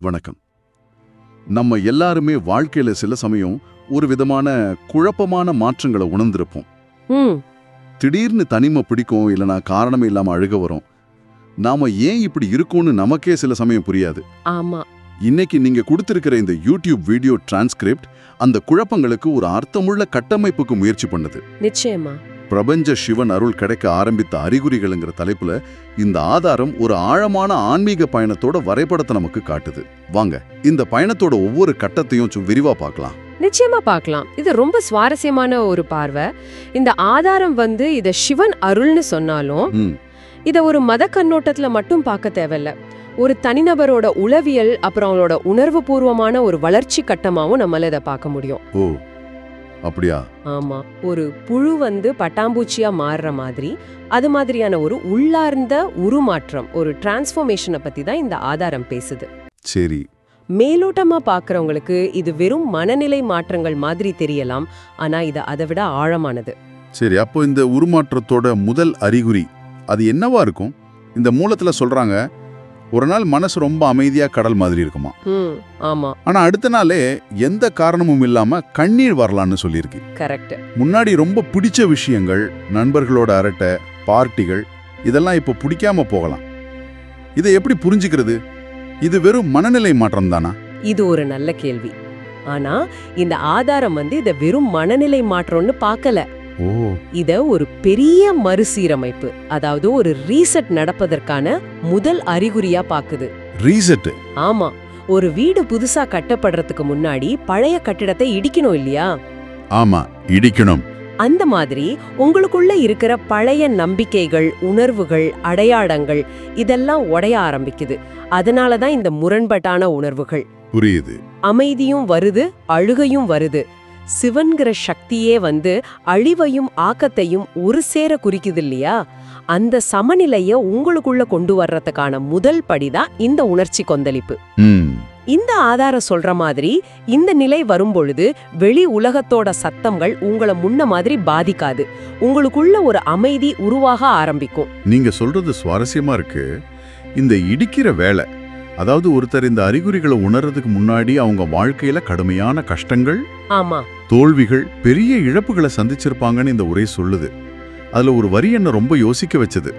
வணக்கம். நம்ம எல்லாருமே வாழ்க்கையில சில சமயம் ஒரு விதமான குழப்பமான மாற்றங்களை உணர்ந்திருப்போம். திடீர்னு தனிமை பிடிக்கும் இல்லனா காரணமே இல்லாம அழுக வரும். நாம ஏன் இப்படி இருக்கோம்னு நமக்கே சில சமயம் புரியாது. ஆமா. இன்னைக்கு நீங்க கொடுத்திருக்கிற இந்த யூடியூப் வீடியோ டிரான்ஸ்கிரிப்ட் அந்த குழப்பங்களுக்கு ஒரு அர்த்தமுள்ள கட்டமைப்புக்கு முயற்சி பண்ணுது. நிச்சயமா. பிரபஞ்ச சிவன் அருள் கிடைக்க ஆரம்பித்த அறிகுறிகள்ங்கிற தலைப்புல இந்த ஆதாரம் ஒரு ஆழமான ஆன்மீக பயணத்தோட வரைபடத்தை நமக்கு காட்டுது. வாங்க இந்த பயணத்தோட ஒவ்வொரு கட்டத்தையும் விரிவா பார்க்கலாம். நிச்சயமா பார்க்கலாம். இது ரொம்ப சுவாரஸ்யமான ஒரு பார்வை. இந்த ஆதாரம் வந்து இத சிவன் அருள்னு சொன்னாலும் இத ஒரு மத கண்ணோட்டத்துல மட்டும் பார்க்க தேவையில்ல. ஒரு தனிநபரோட உளவியல் அப்புறம் அவங்களோட உணர்வு பூர்வமான ஒரு வளர்ச்சி கட்டமாவும் நம்மளால இதை பார்க்க முடியும். ஓ. அப்படியா? ஆமா. ஒரு புழு வந்து பட்டாம்பூச்சியா மாறுற மாதிரி அது மாதிரியான ஒரு உள்ளார்ந்த உருமாற்றம் ஒரு டிரான்ஸ்ஃபர்மேஷனை பத்தி தான் இந்த ஆதாரம் பேசுது. சரி. மேலோட்டமா பார்க்கறவங்களுக்கு இது வெறும் மனநிலை மாற்றங்கள் மாதிரி தெரியலாம் ஆனா இது அதை விட ஆழமானது. சரி அப்போ இந்த உருமாற்றத்தோட முதல் அறிகுறி அது என்னவா இருக்கும்? இந்த மூலத்துல சொல்றாங்க ஒரு நாள் மனசு ரொம்ப அமைதியா கடல் மாதிரி இருக்குமா? ஆமா. ஆனா அடுத்த நாளே எந்த காரணமும் இல்லாம கண்ணீர் வரலான்னு சொல்லியிருக்கு. கரெக்ட். முன்னாடி ரொம்ப பிடிச்ச விஷயங்கள் நண்பர்களோட அரட்டை பார்ட்டிகள் இதெல்லாம் இப்போ பிடிக்காம போகலாம். இதை எப்படி புரிஞ்சுக்கிறது? இது வெறும் மனநிலை மாற்றம் தானா? இது ஒரு நல்ல கேள்வி. ஆனா இந்த ஆதாரம் வந்து இத வெறும் மனநிலை மாற்றம்னு பார்க்கல. இத ஒரு பெரிய மறுசீரமைப்பு அதாவது ஒரு ரீசெட் நடப்பதற்கான முதல் அறிகுறியா பாக்குது. ரீசெட் ஆமா ஒரு வீடு புதுசா கட்டப்படுறதுக்கு முன்னாடி பழைய கட்டிடத்தை இடிக்கணும் இல்லையா? ஆமா இடிக்கணும். அந்த மாதிரி உங்களுக்குள்ள இருக்கிற பழைய நம்பிக்கைகள் உணர்வுகள் அடையாளங்கள் இதெல்லாம் உடைய ஆரம்பிக்குது. அதனால தான் இந்த முரண்பட்டான உணர்வுகள். புரியுது. அமைதியும் வருது அழுகையும் வருது. சிவன்கிற சக்தியே வந்து அழிவையும் ஆக்கத்தையும் ஒரு சேர குறிக்குது இல்லையா அந்த சமநிலைய உங்களுக்குள்ள கொண்டு வர்றதுக்கான முதல் படிதான் இந்த உணர்ச்சி கொந்தளிப்பு. இந்த ஆதாரம் சொல்ற மாதிரி இந்த நிலை வரும்பொழுது வெளி உலகத்தோட சத்தங்கள் உங்களை முன்ன மாதிரி பாதிக்காது. உங்களுக்குள்ள ஒரு அமைதி உருவாக ஆரம்பிக்கும். நீங்க சொல்றது சுவாரஸ்யமா இருக்கு. இந்த இடிக்கிற வேலை அதாவது ஒருத்தர் இந்த அறிகுறிகளை உணர்றதுக்கு முன்னாடி அவங்க வாழ்க்கையில கடுமையான கஷ்டங்கள் ஆமா. தோல்விகள் பெரிய இழப்புகளை சந்திச்சிருப்பாங்கன்னு இந்த உரை சொல்லுது. அதுல ஒரு வரி என்ன ரொம்ப யோசிக்க வச்சது.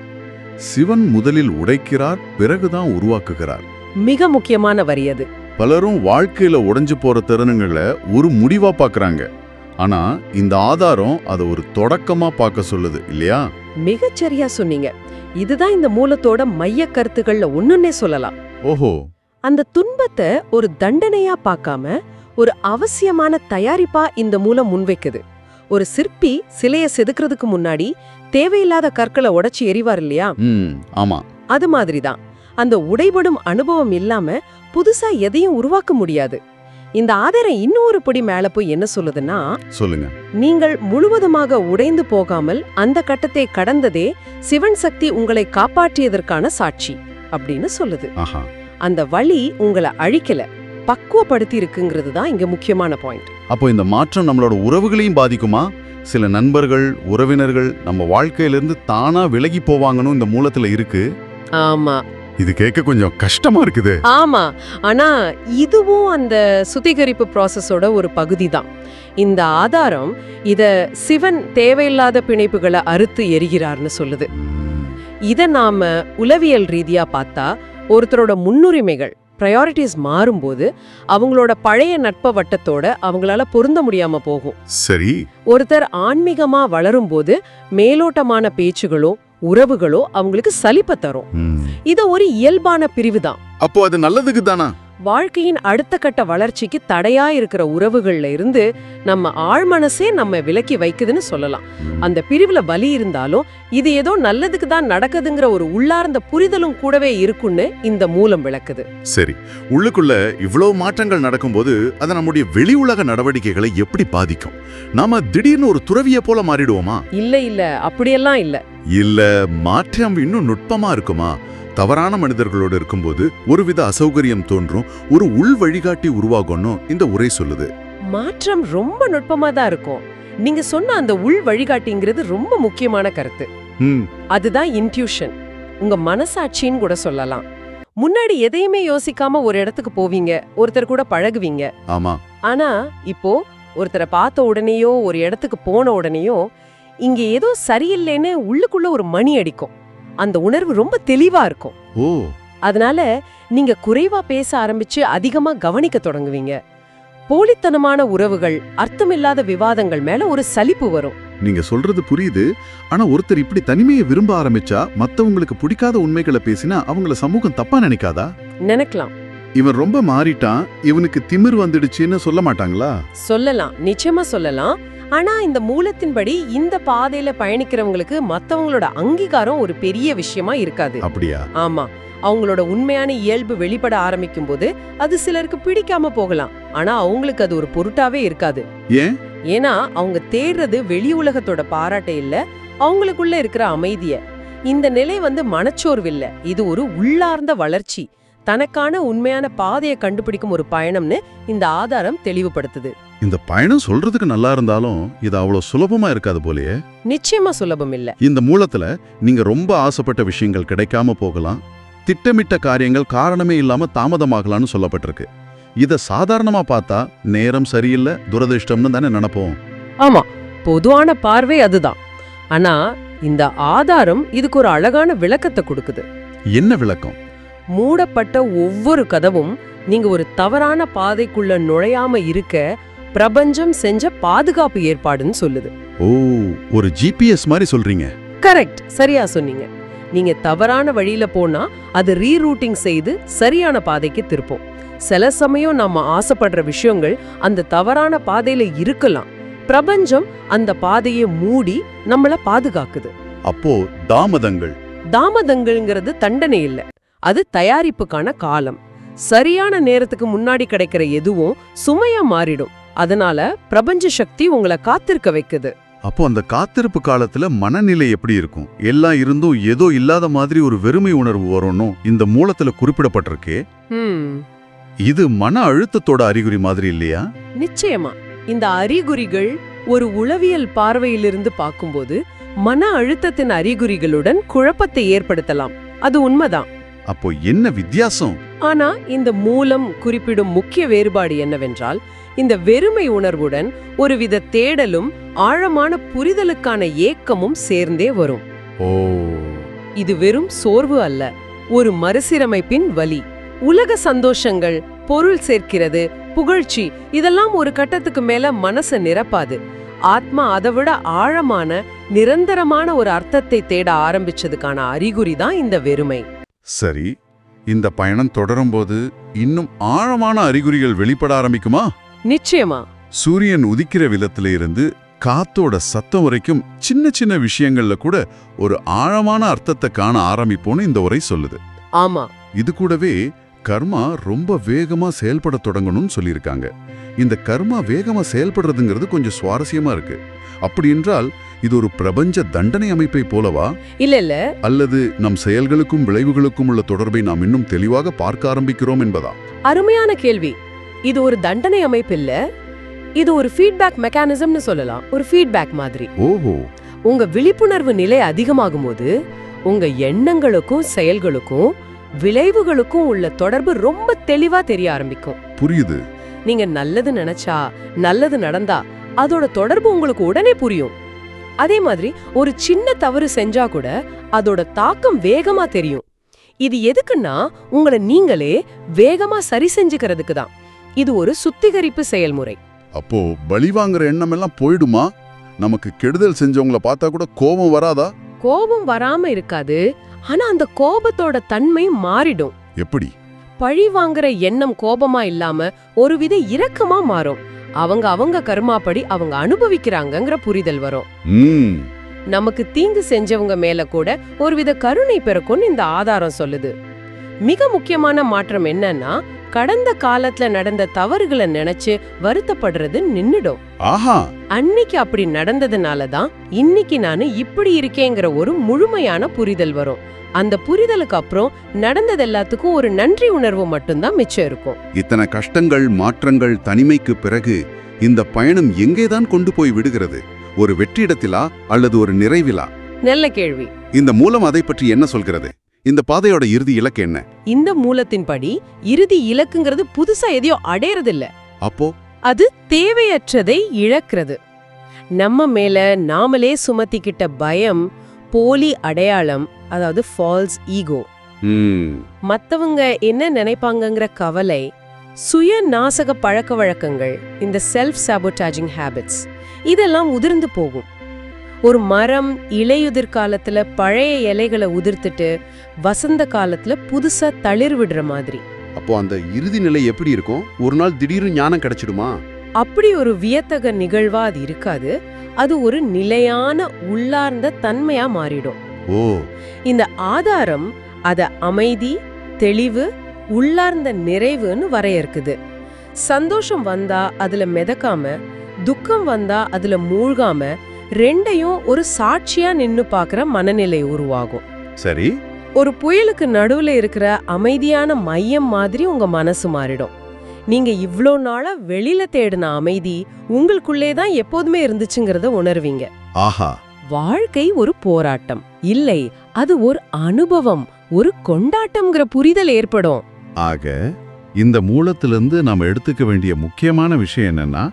சிவன் முதலில் உடைக்கிறார் பிறகுதான் உருவாக்குகிறார். மிக முக்கியமான வரி அது. பலரும் வாழ்க்கையில உடைஞ்சு போற தருணங்களை ஒரு முடிவா பார்க்கறாங்க ஆனா இந்த ஆதாரம் அதை ஒரு தொடக்கமா பார்க்க சொல்லுது இல்லையா? மிகச்சரியா சொன்னீங்க. இதுதான் இந்த மூலத்தோட மைய கருத்துக்கள்ல ஒண்ணுன்னே சொல்லலாம். ஓஹோ. அந்த துன்பத்தை ஒரு தண்டனையா பார்க்காம ஒரு அவசியமான தயாரிப்பா இந்த மூலம் முன்வைக்குது. ஒரு சிற்பி சிலைய செதுக்கிறதுக்கு முன்னாடி தேவையில்லாத கற்களை உடைச்சு எறிவார் இல்லையா? ஆமா. அது மாதிரிதான். அந்த உடைபடும் அனுபவம் இல்லாம புதுசா எதையும் உருவாக்க முடியாது. இந்த ஆதாரம் இன்னொரு படி மேல போய் என்ன சொல்லுதுன்னா சொல்லுங்க. நீங்கள் முழுவதுமாக உடைந்து போகாமல் அந்த கட்டத்தை கடந்ததே சிவன் சக்தி உங்களை காப்பாற்றியதற்கான சாட்சி. அப்படின்னு சொல்லுது. ஆஹா. அந்த வழி உங்களை அழிக்கல பக்குவப்படுத்தி இருக்குங்கிறது தான் இங்க முக்கியமான பாயிண்ட். அப்போ இந்த மாற்றம் நம்மளோட உறவுகளையும் பாதிக்குமா? சில நண்பர்கள் உறவினர்கள் நம்ம வாழ்க்கையிலிருந்து தானா விலகி போவாங்கன்னு இந்த மூலத்துல இருக்கு. ஆமா. இது கேட்க கொஞ்சம் கஷ்டமா இருக்குது. ஆமா. ஆனா இதுவும் அந்த சுத்திகரிப்பு ப்ராசஸோட ஒரு பகுதி தான். இந்த ஆதாரம் இத சிவன் தேவையில்லாத பிணைப்புகளை அறுத்து எரிகிறார்னு சொல்லுது. இத நாம உளவியல் ரீதியா பார்த்தா ஒருத்தரோட முன்னுரிமைகள் ப்ரையாரிட்டிஸ் மாறும்போது அவங்களோட பழைய நட்ப வட்டத்தோட அவங்களால பொருந்த முடியாம போகும். சரி. ஒருத்தர் ஆன்மீகமா வளரும்போது மேலோட்டமான பேச்சுகளோ உறவுகளோ அவங்களுக்கு சலிப்ப தரும். இது ஒரு இயல்பான பிரிவு தான். அப்போ அது நல்லதுக்கு தானா? வாழ்க்கையின் அடுத்த கட்ட வளர்ச்சிக்கு தடையா இருக்கிற உறவுகள்ல இருந்து நம்ம ஆழ்மனசே நம்ம விலக்கி வைக்குதுன்னு சொல்லலாம். அந்த பிரிவுல வலி இருந்தாலும் இது ஏதோ நல்லதுக்கு தான் நடக்குதுங்கிற ஒரு உள்ளார்ந்த புரிதலும் கூடவே இருக்குன்னு இந்த மூலம் விளக்குது. சரி உள்ளுக்குள்ள இவ்வளவு மாற்றங்கள் நடக்கும்போது அது நம்முடைய வெளி உலக நடவடிக்கைகளை எப்படி பாதிக்கும்? நாம திடீர்னு ஒரு துறவிய போல மாறிடுவோமா? இல்ல இல்ல. அப்படியெல்லாம் இல்ல. இல்ல மாற்றம் இன்னும் நுட்பமா இருக்குமா? தவறான மனிதர்களோடு இருக்கும்போது ஒருவித அசௌகரியம் தோன்றும் ஒரு உள் வழிகாட்டி உருவாகும்னு இந்த உரை சொல்லுது. மாற்றம் ரொம்ப நுட்பமா தான் இருக்கும். நீங்க சொன்ன அந்த உள் வழிகாட்டிங்கிறது ரொம்ப முக்கியமான கருத்து. அதுதான் இன்ட்யூஷன் உங்க மனசாட்சின்னு கூட சொல்லலாம். முன்னாடி எதையுமே யோசிக்காம ஒரு இடத்துக்கு போவீங்க ஒருத்தர் கூட பழகுவீங்க. ஆமா. ஆனா இப்போ ஒருத்தரை பார்த்த உடனேயோ ஒரு இடத்துக்கு போன உடனேயோ இங்க ஏதோ சரியில்லைன்னு உள்ளுக்குள்ள ஒரு மணி அடிக்கும். அந்த உணர்வு ரொம்ப தெளிவா இருக்கும். ஓ. அதனால நீங்க குறைவா பேச ஆரம்பிச்சு அதிகமா கவனிக்க தொடங்குவீங்க. போலித்தனமான உறவுகள் அர்த்தமில்லாத விவாதங்கள் மேல ஒரு சலிப்பு வரும். நீங்க சொல்றது புரியுது. ஆனா ஒருத்தர் இப்படி தனிமையை விரும்ப ஆரம்பிச்சா மத்தவங்களுக்கு பிடிக்காத உண்மைகளை பேசினா அவங்கள சமூகம் தப்பா நினைக்காதா? நினைக்கலாம். இவன் ரொம்ப மாறிட்டான். இவனுக்கு திமிர் வந்துடுச்சுன்னு சொல்ல மாட்டாங்களா? சொல்லலாம். நிச்சயமா சொல்லலாம். ஆனா இந்த மூலத்தின்படி இந்த பாதையில பயணிக்கிறவங்களுக்கு மத்தவங்களோட அங்கீகாரம் ஒரு பெரிய விஷயமா இருக்காது. அப்படியா? ஆமா. அவங்களோட உண்மையான இயல்பு வெளிப்பட ஆரம்பிக்கும் போது அது சிலருக்கு பிடிக்காம போகலாம். ஆனா அவங்களுக்கு அது ஒரு பொருட்டாவே இருக்காது. ஏன்? ஏன்னா அவங்க தேடுறது வெளி உலகத்தோட பாராட்டை இல்ல. அவங்களுக்குள்ள இருக்கிற அமைதிய. இந்த நிலை வந்து மனச்சோர்வு இல்ல. இது ஒரு உள்ளார்ந்த வளர்ச்சி. தனக்கான உண்மையான பாதையை கண்டுபிடிக்கும் ஒரு பயணம்னு இந்த ஆதாரம் தெளிவுபடுத்துது. இந்த பயணம் சொல்றதுக்கு நல்லா இருந்தாலும் இது அவ்வளவு சுலபமா இருக்காது போலயே. நிச்சயமா சுலபம் இல்ல. இந்த மூலத்துல நீங்க ரொம்ப ஆசைப்பட்ட விஷயங்கள் கிடைக்காம போகலாம். திட்டமிட்ட காரியங்கள் காரணமே இல்லாம தாமதமாகலாம்னு சொல்லப்பட்டிருக்கு. இத சாதாரணமா பார்த்தா நேரம் சரியில்லை துரதிர்ஷ்டம்னு தானே நினைப்போம். ஆமா பொதுவான பார்வை அதுதான். ஆனா இந்த ஆதாரம் இதுக்கு ஒரு அழகான விளக்கத்தை கொடுக்குது. என்ன விளக்கம்? மூடப்பட்ட ஒவ்வொரு கதவும் நீங்க ஒரு தவறான பாதைக்குள்ள நுழையாம இருக்க பிரபஞ்சம் செஞ்ச பாதுகாப்பு ஏற்பாடுன்னு சொல்லுது. ஓ ஒரு ஜிபிஎஸ் மாதிரி சொல்றீங்க. கரெக்ட். சரியா சொன்னீங்க. நீங்க தவறான வழியில போனா அது ரீரூட்டிங் செய்து சரியான பாதைக்கு திருப்போம். சில சமயம் நாம ஆசைப்படுற விஷயங்கள் அந்த தவறான பாதையில இருக்கலாம். பிரபஞ்சம் அந்த பாதையை மூடி நம்மள பாதுகாக்குது. அப்போ தாமதங்கள். தாமதங்கள்ங்கிறது தண்டனை இல்ல. அது தயாரிப்புக்கான காலம். சரியான நேரத்துக்கு முன்னாடி கிடைக்கிற எதுவும் சுமையா மாறிடும். அதனால பிரபஞ்ச சக்தி உங்களை காத்திருக்க வைக்குது. அப்போ அந்த காத்திருப்பு காலத்துல மனநிலை எப்படி இருக்கும்? எல்லாம் இருந்தும் ஏதோ இல்லாத மாதிரி ஒரு வெறுமை உணர்வு வரும்னும் இந்த மூலத்துல குறிப்பிடப்பட்டிருக்கே. இது மன அழுத்தத்தோட அறிகுறி மாதிரி இல்லையா? நிச்சயமா. இந்த அறிகுறிகள் ஒரு உளவியல் பார்வையிலிருந்து பார்க்கும்போது மன அழுத்தத்தின் அறிகுறிகளுடன் குழப்பத்தை ஏற்படுத்தலாம். அது உண்மைதான். அப்போ என்ன வித்தியாசம்? ஆனா இந்த மூலம் குறிப்பிடும் முக்கிய வேறுபாடு என்னவென்றால் இந்த வெறுமை உணர்வுடன் ஒருவித தேடலும் ஆழமான புரிதலுக்கான ஏக்கமும் சேர்ந்தே வரும். ஓ. இது வெறும் சோர்வு அல்ல ஒரு மறுசீரமைப்பின் வலி. உலக சந்தோஷங்கள் பொருள் சேர்க்கிறது புகழ்ச்சி இதெல்லாம் ஒரு கட்டத்துக்கு மேல மனச நிரப்பாது. ஆத்மா அதை விட ஆழமான நிரந்தரமான ஒரு அர்த்தத்தை தேட ஆரம்பிச்சதுக்கான அறிகுறி தான் இந்த வெறுமை. சரி இந்த பயணம் தொடரும்போது இன்னும் ஆழமான அறிகுறிகள் வெளிப்பட ஆரம்பிக்குமா? நிச்சயமா. சூரியன் உதிக்கிற விதத்துல இருந்து காத்தோட சத்தம் வரைக்கும் சின்ன சின்ன விஷயங்கள்ல கூட ஒரு ஆழமான அர்த்தத்தை காண ஆரம்பிப்போன்னு இந்த உரை சொல்லுது. ஆமா. இது கூடவே கர்மா ரொம்ப வேகமா செயல்பட தொடங்கணும்னு சொல்லியிருக்காங்க. இந்த கர்மா வேகமா செயல்படுறதுங்கிறது கொஞ்சம் சுவாரஸ்யமா இருக்கு. அப்படி என்றால் இது ஒரு பிரபஞ்ச தண்டனை அமைப்பை போலவா? இல்ல இல்ல. அல்லது நம் செயல்களுக்கும் விளைவுகளுக்கும் உள்ள தொடர்பை நாம் இன்னும் தெளிவாக பார்க்க ஆரம்பிக்கிறோம் என்பதா? அருமையான கேள்வி. இது ஒரு தண்டனை அமைப்பு இல்ல. இது ஒரு ஃபீட்பேக் மெக்கானிசம்னு சொல்லலாம். ஒரு ஃபீட்பேக் மாதிரி. ஓஹோ. உங்க விழிப்புணர்வு நிலை அதிகமாகும் போது உங்க எண்ணங்களுக்கும் செயல்களுக்கும் விளைவுகளுக்கும் உள்ள தொடர்பு ரொம்ப தெளிவா தெரிய ஆரம்பிக்கும். புரியுது. நீங்க நல்லது நினைச்சா நல்லது நடந்தா அதோட தொடர்பு உங்களுக்கு உடனே புரியும். அதே மாதிரி ஒரு சின்ன தவறு செஞ்சா கூட அதோட தாக்கம் வேகமா தெரியும். இது எதுக்குன்னா உங்களை நீங்களே வேகமா சரி செஞ்சுக்கிறதுக்கு தான். இது ஒரு சுத்திகரிப்பு செயல்முறை. அப்போ பழி வாங்குற எண்ணம் எல்லாம் போயிடுமா? நமக்கு கெடுதல் செஞ்சவங்கள பார்த்தா கூட கோபம் வராதா? கோபம் வராம இருக்காது. ஆனா அந்த கோபத்தோட தன்மை மாறிடும். எப்படி? பழி வாங்குற எண்ணம் கோபமா இல்லாம ஒருவித இரக்கமா மாறும். அவங்க அவங்க கர்மாப்படி அவங்க அனுபவிக்கிறாங்கங்கிற புரிதல் வரும். நமக்கு தீங்கு செஞ்சவங்க மேல கூட ஒருவித கருணை பிறக்கும்னு இந்த ஆதாரம் சொல்லுது. மிக முக்கியமான மாற்றம் என்னன்னா கடந்த காலத்துல நடந்த தவறுகளை நினைச்சு வருத்தப்படுறது நின்னுடும். ஆஹா. அன்னைக்கு அப்படி நடந்ததுனால தான் இன்னைக்கு நானு இப்படி இருக்கேங்கிற ஒரு முழுமையான புரிதல் வரும். அந்த புரிதலுக்கு அப்புறம் நடந்தது எல்லாத்துக்கும் ஒரு நன்றி உணர்வு மட்டும்தான் மிச்சம் இருக்கும். இத்தனை கஷ்டங்கள் மாற்றங்கள் தனிமைக்கு பிறகு இந்த பயணம் எங்கேதான் கொண்டு போய் விடுகிறது? ஒரு வெற்றிடத்திலா அல்லது ஒரு நிறைவிலா? நல்ல கேள்வி. இந்த மூலம் அதை பற்றி என்ன சொல்கிறது? இந்த பாதையோட இறுதி இலக்கு என்ன? இந்த மூலத்தின்படி இறுதி இலக்குங்கிறது புதுசா எதையோ அடையறதில்ல. அப்போ? அது தேவையற்றதை இழக்கிறது. நம்ம மேல நாமளே சுமத்திக்கிட்ட பயம் போலி அடையாளம் அதாவது ஃபால்ஸ் ஈகோ மத்தவங்க என்ன நினைப்பாங்கங்கிற கவலை சுய நாசக பழக்க வழக்கங்கள் இந்த செல்ஃப் சாபோட்டாஜிங் ஹேபிட்ஸ் இதெல்லாம் உதிர்ந்து போகும். ஒரு மரம் இலையுதிர் காலத்துல பழைய இலைகளை உதிர்த்துட்டு வசந்த காலத்துல புதுசா தளிர் விடுற மாதிரி. அப்போ அந்த இறுதி நிலை எப்படி இருக்கும்? ஒரு நாள் திடீர்னு ஞானம் கிடைச்சிடுமா? அப்படி ஒரு வியத்தக நிகழ்வா அது இருக்காது. அது ஒரு நிலையான உள்ளார்ந்த தன்மையா மாறிடும். ஓ. இந்த ஆதாரம் அத அமைதி தெளிவு உள்ளார்ந்த நிறைவுன்னு வரையறுக்குது. சந்தோஷம் வந்தா அதுல மிதக்காம துக்கம் வந்தா அதுல மூழ்காம ரெண்டையும் ஒரு சாட்சியா நின்னு பார்க்கற மனநிலை உருவாகும். சரி. ஒரு புயலுக்கு நடுவுல இருக்கிற அமைதியான மையம் மாதிரி உங்க மனசு மாறிடும். நீங்க இவ்ளோ நாளா வெளியில தேடின அமைதி உங்களுக்குள்ளே தான் எப்போதுமே இருந்துச்சுங்கிறத உணர்வீங்க. ஆஹா. வாழ்க்கை ஒரு போராட்டம். இல்லை அது ஒரு அனுபவம் ஒரு கொண்டாட்டம்ங்கிற புரிதல் ஏற்படும். ஆக இந்த மூலத்திலிருந்து நாம எடுத்துக்க வேண்டிய முக்கியமான விஷயம் என்னன்னா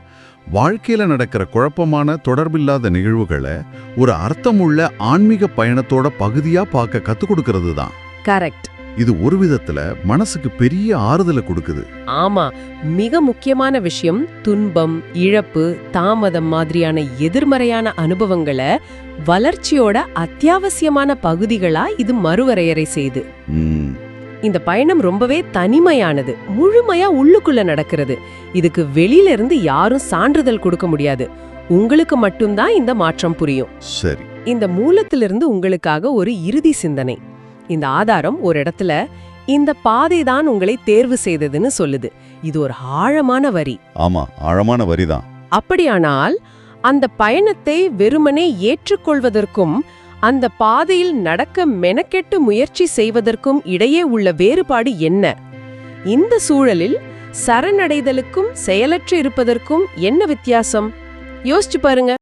வாழ்க்கையில நடக்கிற குழப்பமான தொடர்பில்லாத நிகழ்வுகளை ஒரு அர்த்தமுள்ள ஆன்மீக பயணத்தோட பகுதியா பார்க்க கத்துக் கொடுக்கறது தான். கரெக்ட். இது ஒரு விதத்துல மனசுக்கு பெரிய ஆறுதலை கொடுக்குது. ஆமா மிக முக்கியமான விஷயம் துன்பம் இழப்பு தாமதம் மாதிரியான எதிர்மறையான அனுபவங்களை வளர்ச்சியோட அத்தியாவசியமான பகுதிகளா இது மறுவரையறை செய்து. இந்த பயணம் ரொம்பவே தனிமையானது முழுமையா உள்ளுக்குள்ள நடக்கிறது. இதுக்கு வெளியில இருந்து யாரும் சான்றிதழ் கொடுக்க முடியாது. உங்களுக்கு மட்டும்தான் இந்த மாற்றம் புரியும். சரி. இந்த மூலத்திலிருந்து உங்களுக்காக ஒரு இறுதி சிந்தனை. இந்த ஆதாரம் ஒரு இடத்துல இந்த பாதை தான் உங்களை தேர்வு செய்ததுன்னு சொல்லுது. இது ஒரு ஆழமான வரி. ஆமா ஆழமான வரிதான். அப்படியானால் அந்த பயணத்தை வெறுமனே ஏற்றுக்கொள்வதற்கும் அந்த பாதையில் நடக்க மெனக்கெட்டு முயற்சி செய்வதற்கும் இடையே உள்ள வேறுபாடு என்ன? இந்த சூழலில் சரணடைதலுக்கும் செயலற்று இருப்பதற்கும் என்ன வித்தியாசம்? யோசிச்சு பாருங்க.